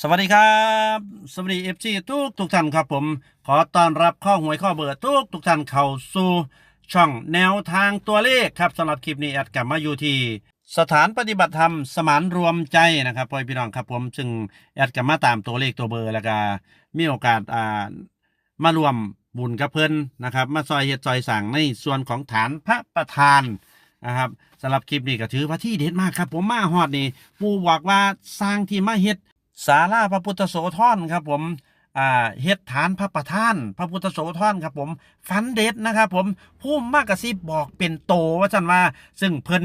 สวัสดีครับ สวัสดีเอฟซีทุกทุกท่านครับผม ขอต้อนรับข้อหวยข้อเบอร์ทุกทุกท่านเข้าสู่ช่องแนวทางตัวเลขครับสำหรับคลิปนี้แอดกลับมาอยู่ที่สถานปฏิบัติธรรมสมานรวมใจนะครับพ่อพี่น้องครับผมซึ่งแอดกลับมาตามตัวเลขตัวเบอร์แล้วก็มีโอกาสอ่ามารวมบุญกับเพิ่นนะครับ มาซอยเฮ็ดซอยสั่งในส่วนของฐานพระประธานนะครับสำหรับคลิปนี้ก็ถือว่าที่เด็ดมากครับ ผมมาฮอดนี่ปูบอกว่าสร้างที่มาเฮ็ด ศาลาพระพุทธโสธรครับผมอ่าเฮ็ดฐานพระประธาน พระพุทธโสธรครับผมฝันเด็ดนะครับผมผู้มากกระซิบบอกเป็นโตว่าจันว่า ซึ่งเพิ่น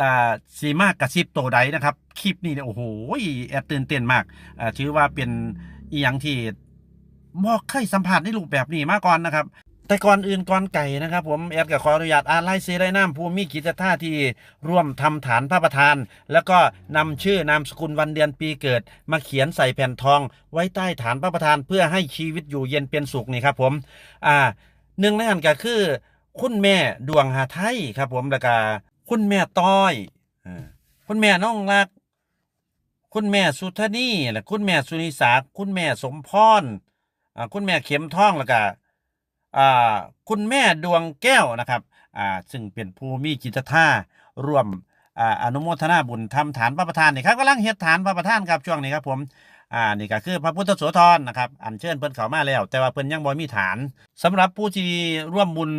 อ่าสีมากกระซิบโตใดนะครับคลิปนี้เนี่ยโอ้โหแอดตื่นเต้นมากอ่าถือว่าเป็นอีหยังที่บอกเคยสัมผัสในรูปแบบนี้มาก่อนนะครับ แต่ก่อนอื่นก่อนไก่นะครับ ผมแอดก็ขออนุญาตอ่านไล่เซไรน้ำผู้มีกิจท่าที่ร่วมทำฐานพระประธาน แล้วก็นำชื่อนามสกุลวันเดือนปีเกิด มาเขียนใส่แผ่นทอง ไว้ใต้ฐานพระประธาน เพื่อให้ชีวิตอยู่เย็นเป็นสุขนี่ครับผมอ่าหนึ่งในนั้นก็คือ คุณแม่ดวงหาไทยครับ ผมแล้วก็คุณแม่ต้อยอคุณแม่น้องรัก คุณแม่สุธนีและคุณแม่สุนิสาคุณแม่สมพรอ่าคุณแม่เข็มทองแล้วก็ คุณแม่ดวงแก้วนะครับซึ่งเป็นผู้มีจิตท่าร่วมออนุโมทนาบุญทำฐานพระประธานนี่ครับกำลังเฮ็ดฐานพระประธานครับช่วงนี้ครับผมอ่านี่ก็คือพระพุทธโสธรนะครับอัญเชิญเพิ่นเขามาแล้ว แต่ว่าเพิ่นยังบ่มีฐานสำหรับผู้ที่ร่วมบุญ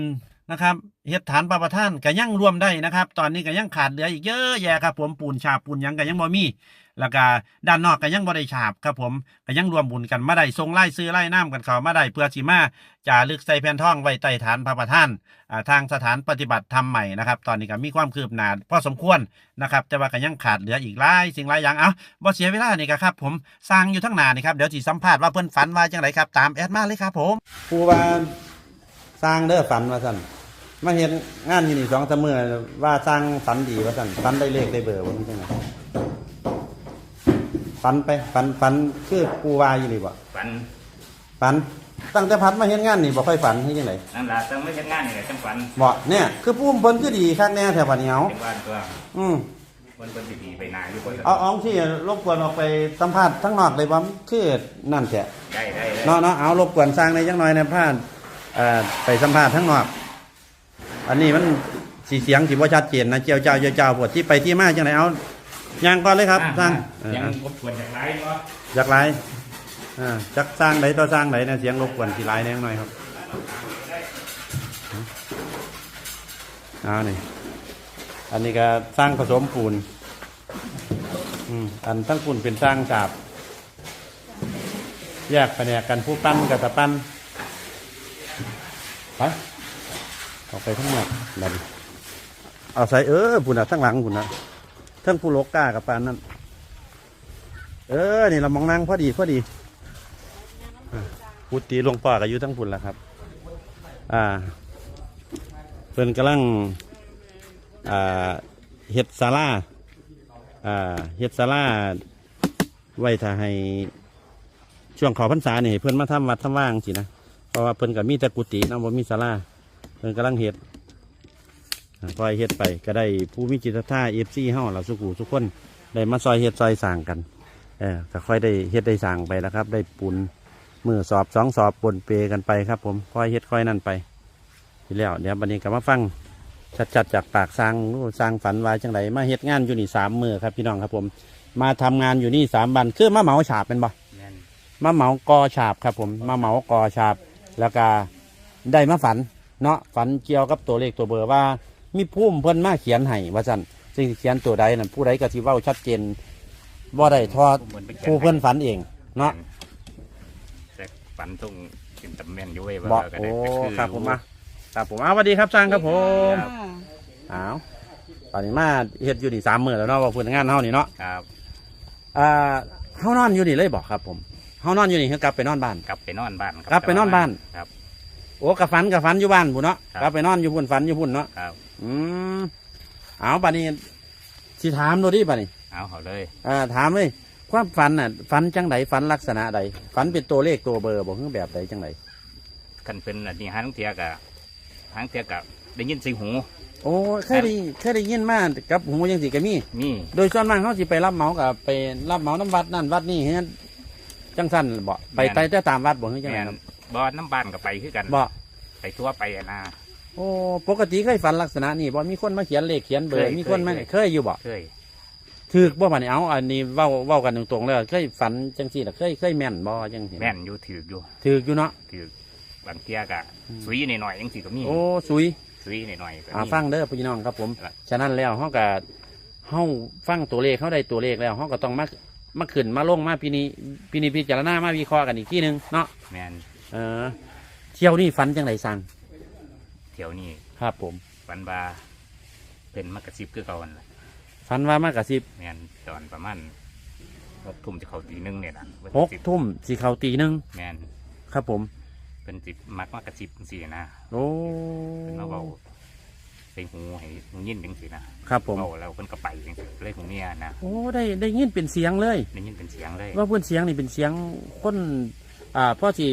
นะครับเฮ็ดฐานพระประธานก็ยังร่วมได้นะครับ ตอนนี้ก็ยังขาดเหลืออีกเยอะแยะครับผมปูนฉาปูนยังก็ยังบ่มี แล้วก็ด้านนอกก็ยังบ่ได้ฉาบครับผมก็ยังรวมบุญกันมาได้ทรงไล่ซื้อไล่น้ำกันเขามาได้เพื่อสิมาจารึกใส่แผ่นท่องไว้ใต้ฐานพระประธานทางสถานปฏิบัติธรรมใหม่นะครับ ตอนนี้ก็มีความคืบหน้าพอสมควรนะครับ แต่ว่าก็ยังขาดเหลืออีกหลายสิ่งหลายอย่างเอาบ่เสียเวลานี่ก็ครับผมสร้างอยู่ทั้งหนานี่ครับเดี๋ยวสิสัมภาษณ์ว่าเพิ่อนฝันว่าจังไดครับ ตามแอดมาเลยครับผมผู้ว่าสร้างเด้อฝันว่าซั่นมาเห็นงานอยู่นี่2 3มื้อว่าสร้างฝันดีว่าซั่นฝันได้เลขได้เบอร์ว่าจังได ฝันไปฝันฝันคือปูว่าอยู่นี่บ่ฝันฝันตั้งแต่พัดมาเห็นงานนี่บ่ค่อยฝันที่ยังไงนั่นล่ะต้องไม่เห็นงานนี่แหละจังฝันบ่เนี่ย คือปุ้มเพิ่นคือดีคักแน่แถวบัดนี้เอาเป็นบ้านตัวอืมมันเป็นสิดีไปนานอยู่คนเอาเอองที่รบกวนออกไปสัมภาษณ์ทั้งนอกเลยบ่คือนั่นแท้ได้ได้ได้เนาะเนาะเอารบกวนสร้างในจังหน่อยนะพานเอ่อไปสัมภาษณ์ทั้งนอก อันนี้มันสีเสียงสิบ่ชัดเจนนะเจียวเจ้าเจียวเจ้าปวดที่ไปที่มาจังไดเอา ย่างก่อนเลยครับสร้างเออยังรบกวนจากไรเนาะอยากไรอ่าจักสร้างไหนต่อสร้างไหนนะเสียงรบกวนสิหลายแน่หน่อยครับเอานี่อันนี้ก็สร้างผสมปูนอืมอันทั้งปูนเป็นสร้างฉาบ แยกแผนกกันผู้ปั้นกับตะปั้นไปออกไปทั้งหมดนั่นเอาใส่เออปุ่นอะทั้งหลังปุ่นอะ ทั้งผู้โลกก้ากับปานนั่นเออนี่เรามองนั่งพอดีพอดีพุตีหลวงป่อกับอยู่ทั้งพุ่นแล้วครับ อ่าเพิ่นกำลังอ่าเฮ็ดศาลาอ่าเฮ็ดศาลาไว้ถ้าให้ช่วงขอพรรษาเนี่ให้เพิ่นมาทำวัดทำว่างสินะเพราะว่าเพิ่นก็มีแต่กุฏินะบ่มีศาลาเพิ่นกำลังเฮ็ด อ่าปล่อยเฮ็ดไปก็ได้ผู้มีจิตศรัทธา FC เฮาเราสุกูทุกคนได้มาซอยเฮ็ดซอยสร้างกันเออก็ค่อยได้เฮ็ดได้สร้างไปแล้วครับ ได้ปูนมือสอบสองสอบปนเปกันไปครับ ผมค่อยเฮ็ดค่อยนั่นไป ทีแล้วเดี๋ยววันนี้ก็มาฟังชัดๆจากปากสร้างรู้สร้างฝันไว่าจังไรมาเฮ็ดงานอยู่นี่สามมือครับ พี่น้องครับผม มาทำงานอยู่นี่สามวันคือมาเหมาฉาบเป็นบ่มาเหมากอฉาบครับ ผมมาเหมากอฉาบแล้วก็ได้มาฝันเนาะฝันเกี่ยวกับตัวเลขตัวเบอร์ว่า มีผู้มเพิ่นมาเขียนให้ว่าซั่นซึ่งเขียนตัวใดนั่นผู้ใดก็สิเว้าชัดเจนบ่ได้ทอดผู้เหมือนเป็นผู้เพิ่นฝันเอง เนาะแต่ฝันตรงเป็นตำแม่นอยู่เว้ยบอกว่าก็โอ้ได้ก็อครับผมมาครับผมเอาสวัสดีครับสร้างครับผมครับอ้าวตอนนี้มาเฮ็ดอยู่นี่สามมื้อแล้วเนาะว่าเพิ่นงานเฮานี่เนาะครับอ่าเฮานอนอยู่นี่เลยบอกครับผมเฮานอนอยู่นี่เฮากลับไปนอนบ้าน กลับไปนอนบ้านกลับไปนอนบ้าน ครับ โอ้กับฝันกับฝันอยู่บ้านพุ่นเนาะครับ กลับไปนอนอยู่พุ่นฝันอยู่พุ่นเนาะครับ อืมเอาบัดนี้สิถามดูดิบัดนี้เอาเขาเลย อ่าถามเลย ความฝันน่ะฝันจังไดฝันลักษณะใดฝันเป็นตัวเลขตัวเบอร์บ่คือแบบใดจังไดคันเป็นอันนี้หางเทียกะหางเทียกะได้ยินเสียงหู โอ้เคยได้เคยได้ยินมากับหูยังสิก็มีมีโดยส่วนมากเขาสิไปรับเหมากับไปรับเหมาน้ำวัดนั่นวัดนี่เฮ็ดจังสั้นบ่ไปแม่นไปแต่ตามวัดบ่คือจังแม่ไดนครับบ่น้ำบ้านก็ไปคือกันบ่ไปทั่วไปอะนะ โอ้ปกติเคยฝันลักษณะนี้บ่มีคนมาเขียนเลขเขียนเบอร์เคยมีคนมาเคย เคยอยู่บ่เคยถือบ่บัดนี้เอาอันนี้เว้าเว้ากันตรงๆเลยเคยฝันจังซี่ล่ะเคยเคยแม่นบ่จังซี่แม่นอยู่ถืออยู่ถืออยู่เนาะถือบางเที่ยก็อืมสุยหน่อยๆจังสิก็มีโอ้สุยสุยหน่อยๆก็อ่ามี ฟังเด้อพี่น้องครับผม ครับ ฉะนั้นแล้วเฮาก็เฮาฟังตัวเลขเฮาได้ตัวเลขแล้วเฮาก็ต้องมามาขึ้นมาลงมาพินิพินิพิจารณามาวิเคราะห์กันอีกทีหนึงเนาะแม่นเออเที่ยวนี่ฝันจังไดสั่ง เที่ยวนี้ครับผมฝันว่าเป็นมากระซิบคือเก่าหั่นล่ะฝันว่ามากระซิบแม่นตอนประมาณหกทุ่มจะเข้าตีหนึงเนี่ยนะว่าหกสิบทุ่มสีเขาตีหนึงแม่นครับผม เป็นสิบมักมากระซิบจังซี่นะโอ้เพิ่นมาเว้าใส่หูให้หูยินจังซี่นะครับผมเว้าแล้วเพิ่นก็ไปจังซี่เลยหูเมียนะโอ้ได้ได้ยินเป็นเสียงเลย ได้ยินเป็นเสียงเลยว่าเพื่อนเสียงนี่เป็นเสียงคนอ่าพ่อสี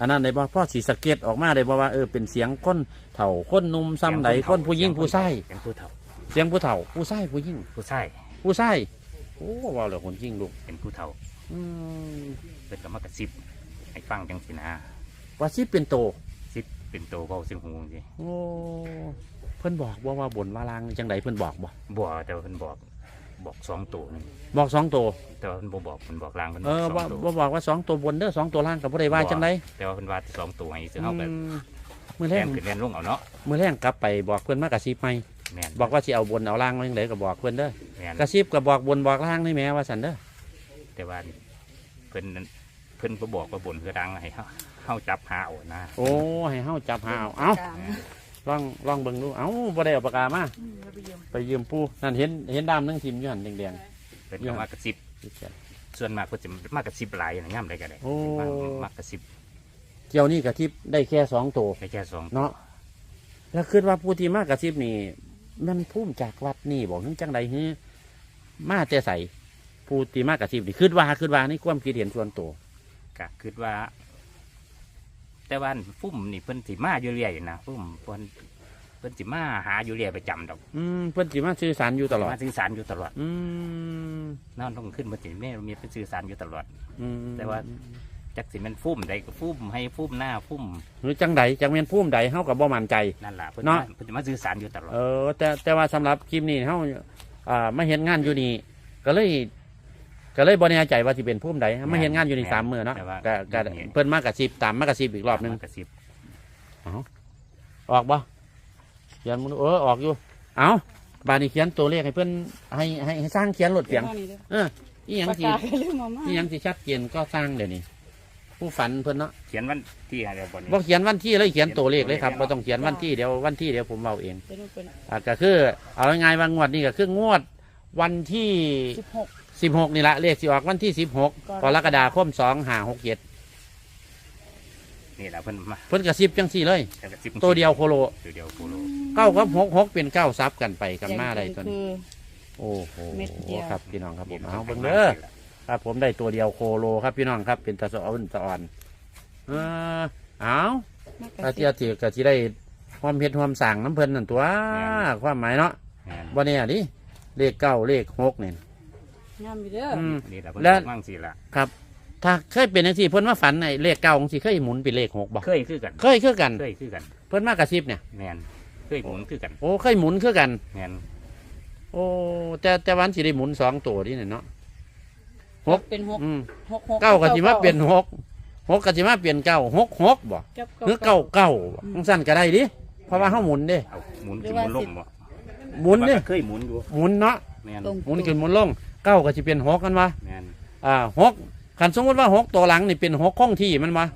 อันนั้นได้บ่พ่อสีสะเก็ตออกมาได้บ่ว่าเออเป็นเสียงคนเฒ่าคนหนุ่มซ้ำใดคนผู้หญิงผู้ชายเสียงผู้เฒ่าเสียงผู้เฒ่า ผู้ชายผู้หญิงผู้ชายผู้ชายโอ้ว้าวเลยคนจริงลูกเป็นผู้เฒ่าอืมเพิ่นก็มากระซิบให้ฟังจังซี่นะว่าชิเป็นโตซิบเป็นโตเว้าเสียงหูจังซี่โอ้เพิ่นบอกว่าว่าบนว่าลางจังใดเพิ่นบอกบ่บ่แต่ว่าเพิ่นบอก บอกสองตัวนึงบอกสองโตแต่ว่าเพิ่นบ่บอกเพิ่นบอกลางเพิ่นบเออกอสอว่างตัวบ่บอกว่าสองตัวบนเด้อสองตัวล่างกับบ่ได้ว่าจังไดแต่ว่าเพิ่นว่าสองตัวให้ซื้อเฮาก็อืมมื้อแรแรงงขึ้นแรงลงเอาเนาะมื้อแรงกลับไปบอกเพิ่นมากระซิบไหมแม่นบอกว่าสิเอาบนเอาล่างไว้จังไดก็บอกเพิ่นเด้อแม่นกระซิบก็บอกบนบอกล่างนี่แหม่ว่าซั่นเด้อแต่ว่าเพิ่นนั้นเพิ่นบ่บอกว่าบนคือดังให้เฮาเฮาจับหาเอานะโอ้ให้เฮาจับหาเอาเอ้าลองลองเบิ่งดูเอ้าบ่ได้เอาปากกามา ไปยืมปู่นั่นเห็นเห็นดามหนึงทิ่มอยู่หั่นแดงเพิ่นก็มากระซิบ ๆ ส่วนมากเพิ่นจะมากระซิบหลายนะย่ำใดก็ได้โอ้ มากมากกระซิบเที่ยวนี้กระทิบได้แค่สองตัวแค่แค่สองเนาะแล้วคิดว่าผู้ที่มากระซิบนี่ มันพุ่มจากวัดนี่บอกนึงจังใดฮือมาแต่ใส่ผู้ที่มากระซิบนี่คิดว่าคิดว่านี่ความคิดเห็นส่วนตัวก็คิดว่า แต่ว่าฟุ่มนี่เพิ่นสิมาอยู่เรื่อยนะฟุ่มเพิ่นเพิ่นสิมาหาอยู่เรื่อยประจำดอกอืมเพื่อนสิมาสื่อสารอยู่ตลอด มาสื่อสารอยู่ตลอดอืมนอนต้องขึ้นมาสิแม่มีเป็นสื่อสารอยู่ตลอด อืมแต่ว่า จักสิแมันฟุ่มใดก็ฟุ่มให้ฟุ่มหน้าฟุ่มหรือจังใดจังเป็นพุ่มใดเฮากับบ่มั่นใจ นั่นแหละเพิ่นเนาะ มาเพิ่นจะมาสื่อสารอยู่ตลอด เออ แต่แต่ว่าสำหรับคลิปนี้เฮาอ่ามาเห็นงานอยู่นี่ก็เลย ก็เลยบ่แน่ใจว่าสิเป็นพุ่มใดมาเห็นงานอยู่นี่สามมื้อเนาะแต่ว่าก็ก็เพิ่นมากระซิบตามมากระซิบอีกรอบหนึงกระซิบออกบ่เขียนมันเออออกอยู่ เอาบานนี้เขียนตัวเลขให้เพื่อนให้ให้ให้สร้างเขียนรถเสียง เอออีหยังปากสิกาก็ลืมมามาอีหยังสิชัดเจนก็สร้างเดี๋ยวนี้ ผู้ฝันเพื่อนเนาะเขียนวันที่อะไรบ่นี้บ่เขียนวันที่เลยเขียนตัวเลขเลยครับเขียนตัวเลขบ่ต้องเขียนวันที่เดี๋ยววันที่เดี๋ยวผมเอาเองเป็นเป็นอะก็คือ เอาง่ายๆว่างวดนี้ก็คืองวดวันที่สิบหกสิบหกนี่ละเลขสิออกวันที่สิบหกกรกฎาคมสองห้าหกเจ็ดนี่แหละเพิ่นมาเพิ่นกระซิบจังสี่เลยกระซิบตัวเดียวโคโลตัวเดียวโคโล เก้ากับหกหกเป็นเก้าซับกันไปกันมาได้ตัวคืนี้อโอ้โหเม็ดเดียว ครับพี่น้องครับผมนี่เอาพิ่เบิ่นงให้เด้อมาครับผมได้ตัวเดียวโคโลครับพี่น้องครับเป็นตะสะออนตะอ่อนเออเอามากถ้าระเทียบถือก็ที่ได้ความเพ็ดความสั่งน้ำเพลินนั่นตัวความหมายเนาะแม่นวันนี้ดิเลขเก้าเลขหกเนี่ย งามอยู่เด้ออืมนี่แหละเพิ่นแล้ว มั่งสิละครับ ถ้าเคยเป็นอย่างที่เพิ่นว่าฝันในเลขเก้าของสิเคยหมุนเป็นเลขหกบ่เคยคือกันเคยคือกัน เคยคือกันเพิ่นมากระซิบเนี่ย แมน เคยหมุนคือกันโอ้เคยหมุนคือกัน แมนโอ้แต่แต่วันสิได้หมุนสองตัวนี่เนี่ยเนาะ หก เป็นหกอืมหกหกเก้าก็สิมาเปลี่ยนหกหกก็สิมาเปลี่ยนเก้าหกหกบ่กับหรือเก้าเก้าทั้งสั้นก็ได้ดิเพราะว่าเขาหมุนเด้เอาหมุนขึ้นหมุนลงบ่หมุนเด้ว่าเคยหมุนอยู่หมุนเนาะแมนตรงหมุนขึ้นหมุนลงเก้าก็จะเป็นหกกันวะแมนอ่าหกขันสมมติว่าหกตัวหลังนี่เป็นหกคงที่มันวะ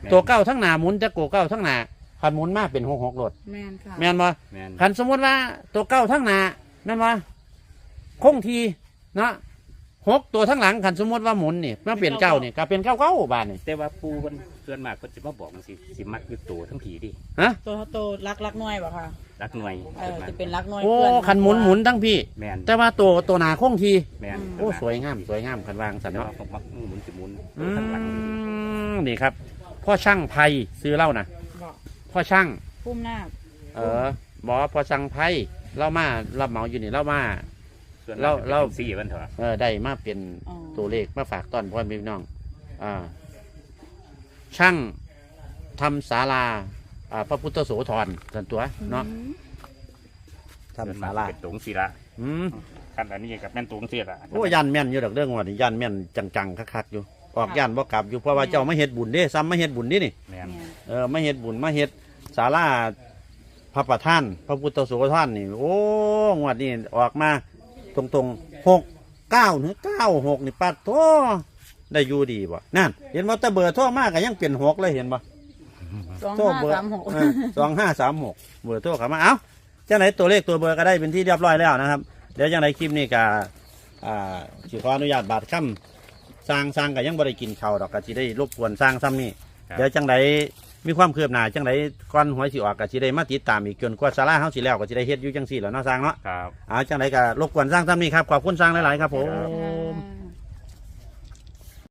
แม่นตัวเก้าทั้งหน้าหมุนจะโกเก้าทั้งหน้า ขันหมุนมาเป็นหกหกโหลดแมนค่ะแม่นวะแมนขันสมมติว่าตัวเก้าทั้งหน้าแม่นวะคงที่เนาะหกตัวทั้งหลังขันสมมติว่าหมุนนี่มาเปลี่ยนเก้านี่ก็เป็นเก้าเก้าบาทนี่แต่ว่าปูเพิ่นส่วนมากเพิ่นสิมาบอกมันสิสิมักอยู่ตัวทั้งผีดิฮะตัวโตรักรักน้อยบ่ค่ะรักหน่วยเออจะเป็นรักน้อยโอ้เพื่อนขันหมุนหมุนทั้งพี่ แมนแต่ว่าตัวตัวหนาคงที่แมนโอ้สวยงามสวยงามขันวางสันแต่ว่าเนาะเขามักหมุนสิหมุนอืข้างหลังมนี่ครับพ่อช่างไพซื้อเหล้านะบอก พ่อช่างพุ่มหน้าเออบอกว่าพอสั่งไพ่เล่ามารับเหมาอยู่นี่เล่ามา ส่วนเรามกจะป็นเรา สี่เพิ่นเถอะเออได้มาเป็นอ๋อตัวเลขมาฝากตอนพ่อแม่พี่น้องอ่าช่างทำศาลาอ่าพระพุทธโสธรสันตัวเนาะทำศาลาเป็นตรงสีละอืมคันอันนี้กับแม่นตรงเสียละโอ้ยันแม่นอยู่ดอกเรื่องว่านี่ยันแม่นจังๆคักๆอยู่ออกยันบ่กลับอยู่เพราะว่าเจ้ามาเฮ็ดบุญเด้ซ้ำมาเฮ็ดบุญนี่นี่ แม่นเออมาเฮ็ดบุญมาเฮ็ด ศาลาพระประธาน พระพุทธโสธรนี่ โอ้งวดนี้ออกมาตรงๆหกเก้าหรือเก้าหกนี่ปัดโทได้อยู่ดีบ่นั่น เห็นว่าแตะเบอร์โทรมากก็ยังเปลี่ยนหกเลยเห็นบ่สองโทรห้าเบอร์สามหกสองห้าสามหกเบอร์โทรเข้ามาเอ้าจังไหนตัวเลขตัวเบอร์ก็ได้เป็นที่เรียบร้อยแล้วนะครับ เดี๋ยวจังไหนคลิปนี้ก็อ่าสิขออนุญาตบาดค่ำสร้างสร้างก็ยังบ่ได้กินข้าวดอกก็สิได้รบกวนสร้างซ้ำนี่เดี๋ยวจังได มีความคืบหน้าจังไดก่อนหวยสิออกก็สิได้มาติดตามอีกจนกว่าศาลาเฮาสิแล้วก็สิได้เฮ็ดอยู่จังซี่แหล้วเนาะสร้างเนาะครับ เอาจังไดก็รบกวนสร้างซ้ำนี่ครับขอบคุณสร้างหลายๆครับผม ค่ะ